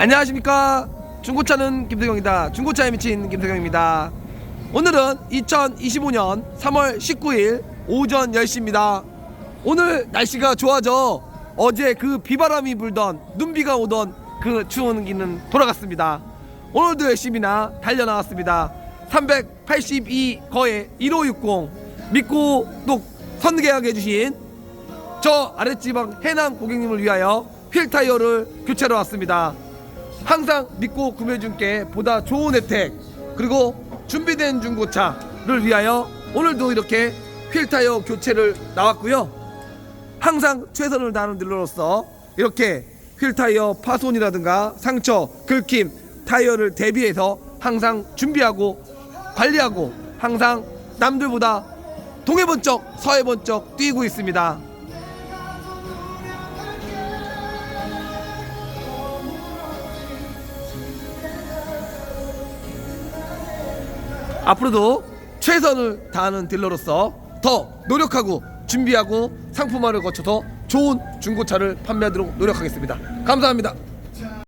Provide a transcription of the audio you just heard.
안녕하십니까? 중고차는 김태경이다. 중고차에 미친 김태경입니다. 오늘은 2025년 3월 19일 오전 10시입니다. 오늘 날씨가 좋아져 어제 그 비바람이 불던 눈비가 오던 그 추운 기는 돌아갔습니다. 오늘도 열심히나 달려나왔습니다. 382 거에 1560 믿고 또 선계약해 주신 저 아랫지방 해남 고객님을 위하여 휠 타이어를 교체하러 왔습니다. 항상 믿고 구매해 준께 보다 좋은 혜택 그리고 준비된 중고차를 위하여 오늘도 이렇게 휠 타이어 교체를 나왔고요. 항상 최선을 다하는 딜러로서 이렇게 휠 타이어 파손이라든가 상처, 긁힘, 타이어를 대비해서 항상 준비하고 관리하고 항상 남들보다 동해 번쩍 서해 번쩍 뛰고 있습니다. 앞으로도 최선을 다하는 딜러로서 더 노력하고 준비하고 상품화를 거쳐서 좋은 중고차를 판매하도록 노력하겠습니다. 감사합니다.